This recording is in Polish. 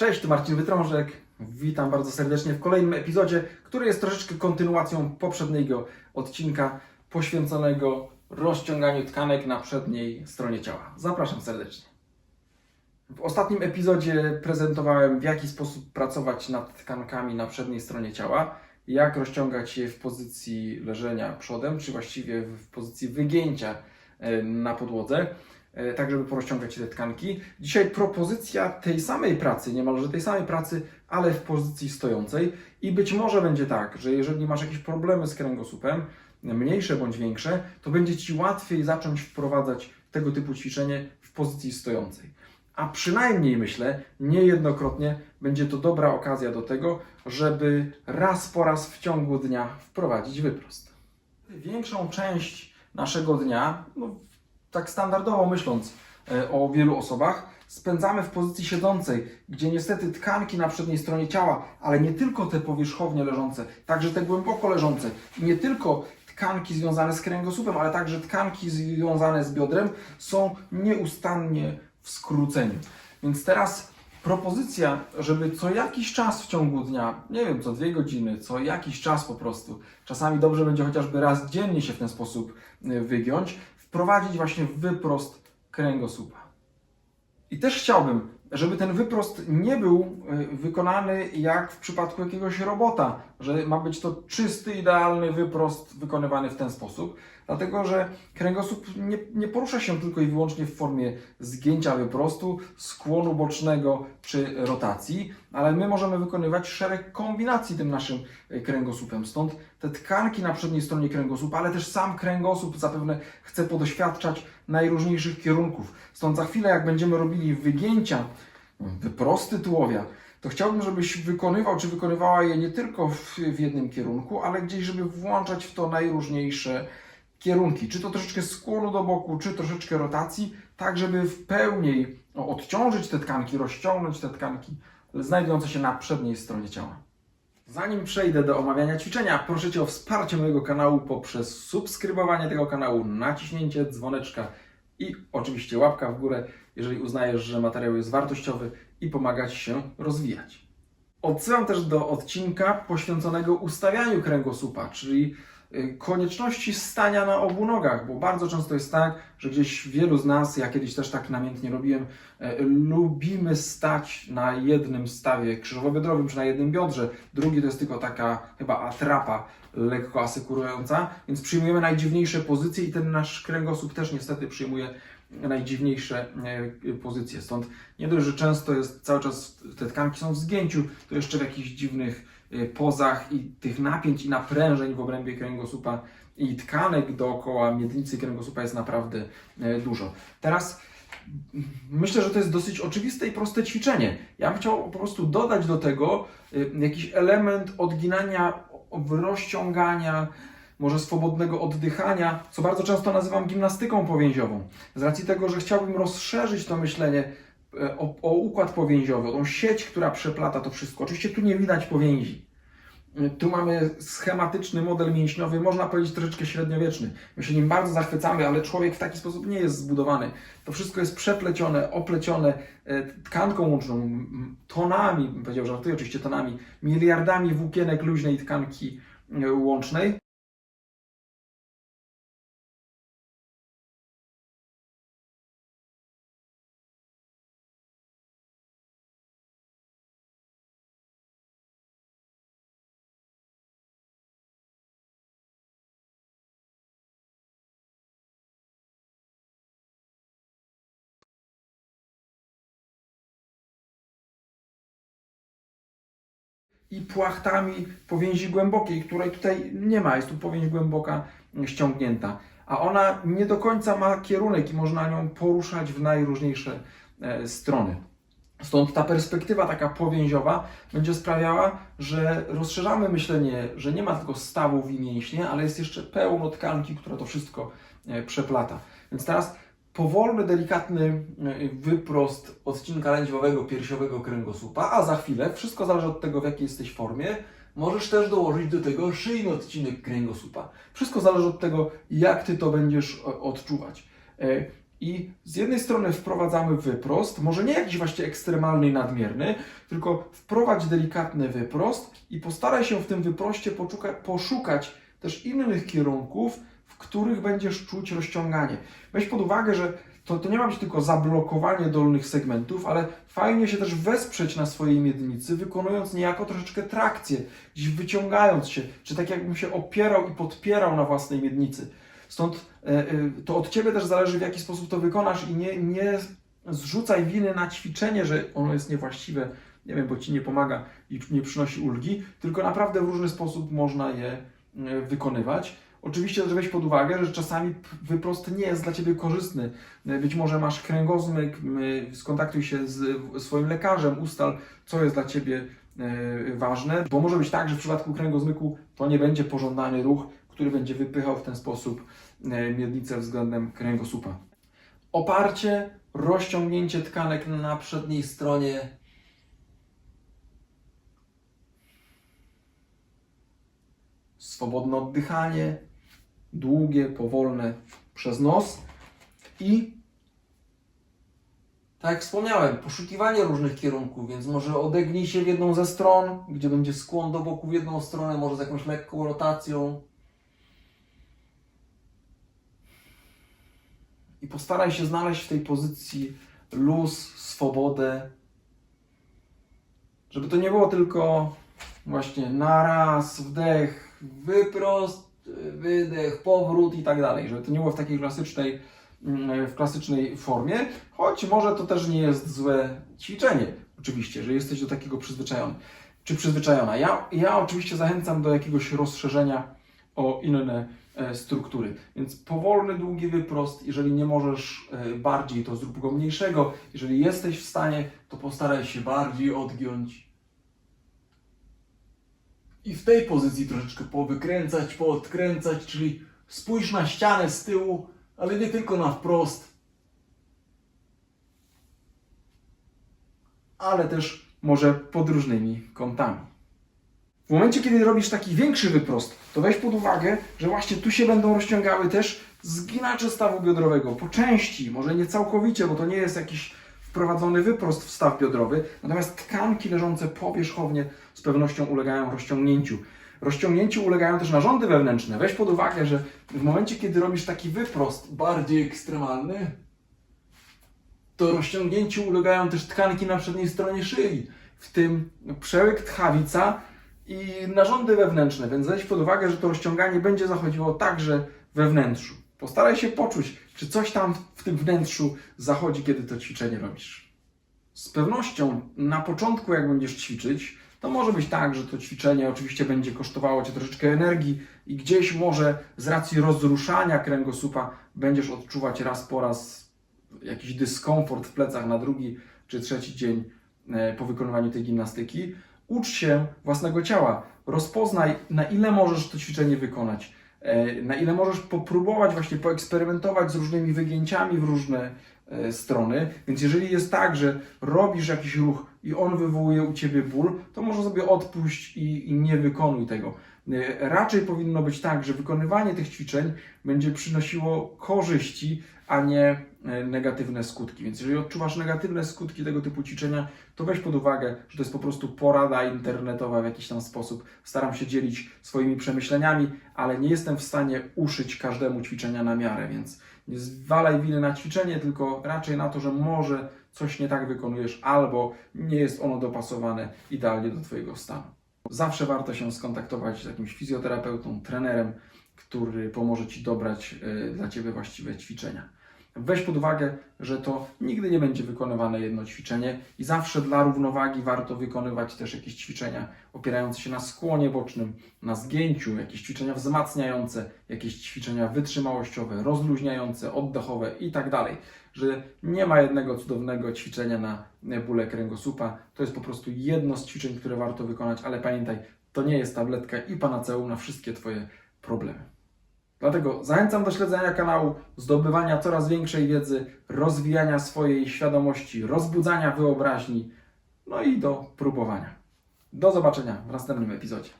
Cześć, Marcin Wytrążek. Witam bardzo serdecznie w kolejnym epizodzie, który jest troszeczkę kontynuacją poprzedniego odcinka poświęconego rozciąganiu tkanek na przedniej stronie ciała. Zapraszam serdecznie. W ostatnim epizodzie prezentowałem, w jaki sposób pracować nad tkankami na przedniej stronie ciała, jak rozciągać je w pozycji leżenia przodem, czy właściwie w pozycji wygięcia e, na podłodze, tak żeby porozciągać te tkanki. Dzisiaj propozycja tej samej pracy, niemalże tej samej pracy, ale w pozycji stojącej. I być może będzie tak, że jeżeli masz jakieś problemy z kręgosłupem, mniejsze bądź większe, to będzie Ci łatwiej zacząć wprowadzać tego typu ćwiczenie w pozycji stojącej a przynajmniej myślę, niejednokrotnie będzie to dobra okazja do tego, żeby raz po raz w ciągu dnia wprowadzić wyprost. Większą część naszego dnia, no, tak standardowo myśląc e, o wielu osobach, spędzamy w pozycji siedzącej, gdzie niestety tkanki na przedniej stronie ciała, ale nie tylko te powierzchownie leżące, także te głęboko leżące nie tylko tkanki związane z kręgosłupem, ale także tkanki związane z biodrem są nieustannie w skróceniu. Więc teraz propozycja, żeby co jakiś czas w ciągu dnia, nie wiem, co dwie godziny, co jakiś czas po prostu, czasami dobrze będzie chociażby raz dziennie się w ten sposób y, wygiąć, wprowadzić właśnie wyprost kręgosłupa. I też chciałbym, żeby ten wyprost nie był y, wykonany jak w przypadku jakiegoś robota, że ma być to czysty, idealny wyprost wykonywany w ten sposób, dlatego że kręgosłup nie, nie porusza się tylko i wyłącznie w formie zgięcia wyprostu, skłonu bocznego czy rotacji, ale my możemy wykonywać szereg kombinacji tym naszym y, kręgosłupem. Stąd te tkanki na przedniej stronie kręgosłupa, ale też sam kręgosłup zapewne chce podoświadczać najróżniejszych kierunków. Stąd za chwilę, jak będziemy robili wygięcia, wyprosty tułowia, to chciałbym, żebyś wykonywał czy wykonywała je nie tylko w, w jednym kierunku, ale gdzieś, żeby włączać w to najróżniejsze kierunki. Czy to troszeczkę skłonu do boku, czy troszeczkę rotacji, tak żeby w pełni no, odciążyć te tkanki, rozciągnąć te tkanki znajdujące się na przedniej stronie ciała. Zanim przejdę do omawiania ćwiczenia, proszę Cię o wsparcie mojego kanału poprzez subskrybowanie tego kanału, naciśnięcie dzwoneczka i oczywiście łapka w górę, jeżeli uznajesz, że materiał jest wartościowy i pomaga Ci się rozwijać. Odsyłam też do odcinka poświęconego ustawianiu kręgosłupa, czyli konieczności stania na obu nogach, bo bardzo często jest tak, że gdzieś wielu z nas, ja kiedyś też tak namiętnie robiłem, e, lubimy stać na jednym stawie krzyżowo-biodrowym czy na jednym biodrze. Drugi to jest tylko taka chyba atrapa lekko asekurująca, więc przyjmujemy najdziwniejsze pozycje i ten nasz kręgosłup też niestety przyjmuje najdziwniejsze e, pozycje. Stąd nie dość, że często jest cały czas te tkanki są w zgięciu, to jeszcze w jakichś dziwnych pozach i tych napięć i naprężeń w obrębie kręgosłupa i tkanek dookoła miednicy kręgosłupa jest naprawdę e, dużo. Teraz mm, myślę, że to jest dosyć oczywiste i proste ćwiczenie. Ja bym chciał po prostu dodać do tego y, jakiś element odginania, rozciągania, może swobodnego oddychania, co bardzo często nazywam gimnastyką powięziową. Z racji tego, że chciałbym rozszerzyć to myślenie o, o układ powięziowy, o tą sieć, która przeplata to wszystko. Oczywiście tu nie widać powięzi. Tu mamy schematyczny model mięśniowy, można powiedzieć troszeczkę średniowieczny. My się nim bardzo zachwycamy, ale człowiek w taki sposób nie jest zbudowany. To wszystko jest przeplecione, oplecione e, tkanką łączną, tonami, bym powiedział, żartuję oczywiście tonami, miliardami włókienek luźnej tkanki e, łącznej. I płachtami powięzi głębokiej, której tutaj nie ma, jest tu powięź głęboka ściągnięta, a ona nie do końca ma kierunek i można nią poruszać w najróżniejsze e, strony. Stąd ta perspektywa taka powięziowa będzie sprawiała, że rozszerzamy myślenie, że nie ma tylko stawów i mięśnie, ale jest jeszcze pełno tkanki, która to wszystko e, przeplata. Więc teraz powolny, delikatny e, wyprost odcinka lędźwiowego piersiowego kręgosłupa, a za chwilę, wszystko zależy od tego, w jakiej jesteś formie, możesz też dołożyć do tego szyjny odcinek kręgosłupa. Wszystko zależy od tego, jak Ty to będziesz e, odczuwać. E, I z jednej strony wprowadzamy wyprost, może nie jakiś właśnie ekstremalny i nadmierny, tylko wprowadź delikatny wyprost i postaraj się w tym wyproście poszuka, poszukać też innych kierunków, w których będziesz czuć rozciąganie. Weź pod uwagę, że to, to nie ma być tylko zablokowanie dolnych segmentów, ale fajnie się też wesprzeć na swojej miednicy, wykonując niejako troszeczkę trakcję, gdzieś wyciągając się, czy tak jakbym się opierał i podpierał na własnej miednicy. Stąd e, e, to od Ciebie też zależy, w jaki sposób to wykonasz i nie, nie zrzucaj winy na ćwiczenie, że ono jest niewłaściwe, nie wiem, bo Ci nie pomaga i nie przynosi ulgi, tylko naprawdę w różny sposób można je e, wykonywać. Oczywiście też weź pod uwagę, że czasami wyprost nie jest dla Ciebie korzystny. E, Być może masz kręgozmyk, m, skontaktuj się z swoim lekarzem, ustal, co jest dla Ciebie e, ważne, bo może być tak, że w przypadku kręgozmyku to nie będzie pożądany ruch, który będzie wypychał w ten sposób e, miednicę względem kręgosłupa. Oparcie, rozciągnięcie tkanek na przedniej stronie. Swobodne oddychanie, długie, powolne przez nos i tak jak wspomniałem, poszukiwanie różnych kierunków, więc może odegnij się w jedną ze stron, gdzie będzie skłon do boku w jedną stronę, może z jakąś lekką rotacją. I postaraj się znaleźć w tej pozycji luz, swobodę, żeby to nie było tylko właśnie naraz, wdech, wyprost, wydech, powrót i tak dalej, żeby to nie było w takiej klasycznej, mm, w klasycznej formie, choć może to też nie jest złe ćwiczenie, oczywiście, że jesteś do takiego przyzwyczajony, czy przyzwyczajona. Ja, ja oczywiście zachęcam do jakiegoś rozszerzenia o inne e, struktury, więc powolny, długi wyprost, jeżeli nie możesz e, bardziej, to zrób go mniejszego, jeżeli jesteś w stanie, to postaraj się bardziej odgiąć i w tej pozycji troszeczkę powykręcać, poodkręcać, czyli spójrz na ścianę z tyłu, ale nie tylko na wprost, ale też może pod różnymi kątami. W momencie, kiedy robisz taki większy wyprost, to weź pod uwagę, że właśnie tu się będą rozciągały też zginacze stawu biodrowego po części, może nie całkowicie, bo to nie jest jakiś wprowadzony wyprost w staw biodrowy, natomiast tkanki leżące powierzchownie z pewnością ulegają rozciągnięciu. Rozciągnięciu ulegają też narządy wewnętrzne. Weź pod uwagę, że w momencie, kiedy robisz taki wyprost bardziej ekstremalny, to rozciągnięciu ulegają też tkanki na przedniej stronie szyi, w tym przełyk tchawica i narządy wewnętrzne, więc weź pod uwagę, że to rozciąganie będzie zachodziło także we wnętrzu. Postaraj się poczuć, czy coś tam w tym wnętrzu zachodzi, kiedy to ćwiczenie robisz. Z pewnością na początku, jak będziesz ćwiczyć, to może być tak, że to ćwiczenie oczywiście będzie kosztowało Cię troszeczkę energii i gdzieś może z racji rozruszania kręgosłupa będziesz odczuwać raz po raz jakiś dyskomfort w plecach na drugi czy trzeci dzień e, po wykonywaniu tej gimnastyki. Ucz się własnego ciała, rozpoznaj na ile możesz to ćwiczenie wykonać, na ile możesz popróbować właśnie poeksperymentować z różnymi wygięciami w różne e, strony. Więc jeżeli jest tak, że robisz jakiś ruch i on wywołuje u Ciebie ból, to może sobie odpuść i, i nie wykonuj tego. E, Raczej powinno być tak, że wykonywanie tych ćwiczeń będzie przynosiło korzyści, a nie e, negatywne skutki. Więc jeżeli odczuwasz negatywne skutki tego typu ćwiczenia, to weź pod uwagę, że to jest po prostu porada internetowa w jakiś tam sposób. Staram się dzielić swoimi przemyśleniami, ale nie jestem w stanie uszyć każdemu ćwiczenia na miarę, więc nie zwalaj winy na ćwiczenie, tylko raczej na to, że może coś nie tak wykonujesz, albo nie jest ono dopasowane idealnie do Twojego stanu. Zawsze warto się skontaktować z jakimś fizjoterapeutą, trenerem, który pomoże Ci dobrać y, dla Ciebie właściwe ćwiczenia. Weź pod uwagę, że to nigdy nie będzie wykonywane jedno ćwiczenie i zawsze dla równowagi warto wykonywać też jakieś ćwiczenia opierające się na skłonie bocznym, na zgięciu, jakieś ćwiczenia wzmacniające, jakieś ćwiczenia wytrzymałościowe, rozluźniające, oddechowe i tak dalej. Że nie ma jednego cudownego ćwiczenia na bóle kręgosłupa. To jest po prostu jedno z ćwiczeń, które warto wykonać, ale pamiętaj, to nie jest tabletka i panaceum na wszystkie Twoje problemy. Dlatego zachęcam do śledzenia kanału, zdobywania coraz większej wiedzy, rozwijania swojej świadomości, rozbudzania wyobraźni, no i do próbowania. Do zobaczenia w następnym epizodzie.